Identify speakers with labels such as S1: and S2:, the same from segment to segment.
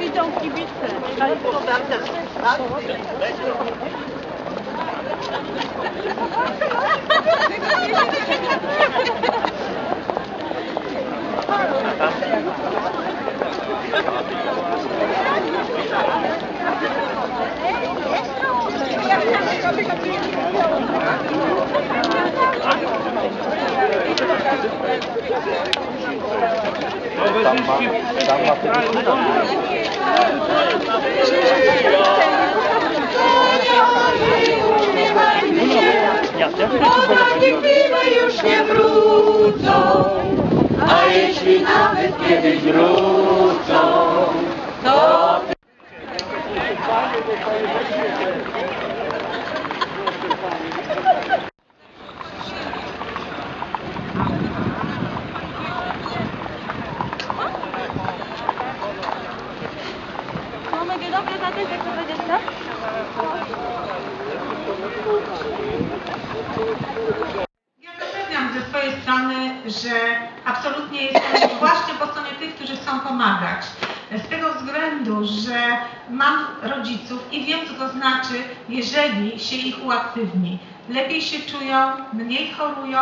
S1: Horizonte Thank you. Tam ma, tam ma tego
S2: Nigdy już nie wrócą, a jeśli nawet kiedyś wrócą,
S3: Za też jak to będzie, tak?
S4: Ja zapewniam ze swojej strony, że absolutnie jestem właśnie po stronie tych, którzy chcą pomagać. Z tego względu, że mam rodziców i wiem, co to znaczy, jeżeli się ich uaktywni. Lepiej się czują, mniej chorują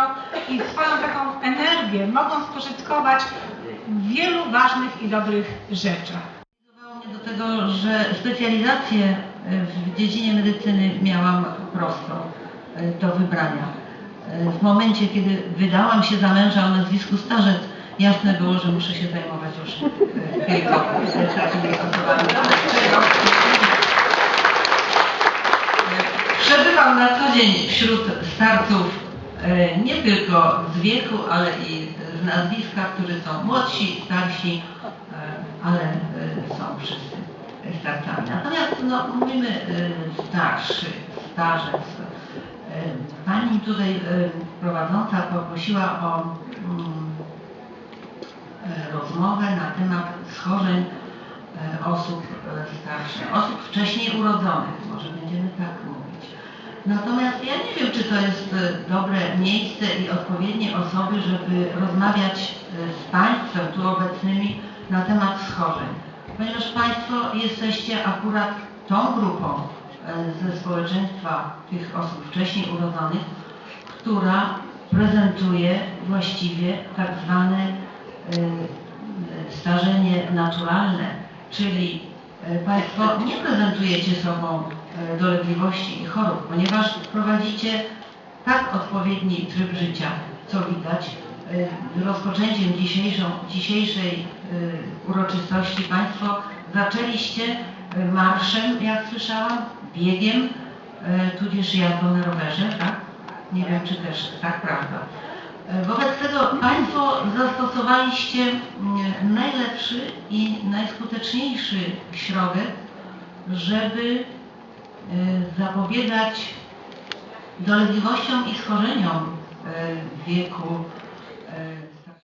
S4: i swoją taką energię mogą spożytkować w wielu ważnych i dobrych rzeczach.
S5: Tego, że specjalizację w dziedzinie medycyny miałam prostą e, do wybrania. E, W momencie, kiedy wydałam się za męża o nazwisku Starzec, jasne było, że muszę się zajmować już e, tylko e, takimi. E, Przebywam na co dzień wśród starców e, nie tylko z wieku, ale i z nazwiska, którzy są młodsi, starsi, e, ale wszyscy starcami. Natomiast no, mówimy e, starszy, starzec. E, Pani tutaj e, prowadząca poprosiła o mm, rozmowę na temat schorzeń osób starszych, osób wcześniej urodzonych, może będziemy tak mówić. Natomiast ja nie wiem, czy to jest dobre miejsce i odpowiednie osoby, żeby rozmawiać z Państwem tu obecnymi na temat schorzeń. Ponieważ Państwo jesteście akurat tą grupą e, ze społeczeństwa tych osób wcześniej urodzonych, która prezentuje właściwie tak zwane e, starzenie naturalne, czyli e, Państwo nie prezentujecie sobą dolegliwości i chorób, ponieważ prowadzicie tak odpowiedni tryb życia, co widać. Rozpoczęciem dzisiejszą, dzisiejszej uroczystości Państwo zaczęliście e, marszem, jak słyszałam, biegiem, e, tudzież jazdą na rowerze, tak? Nie wiem, czy też tak, prawda. Wobec tego Państwo zastosowaliście najlepszy i najskuteczniejszy środek, żeby zapobiegać dolegliwościom i schorzeniom wieku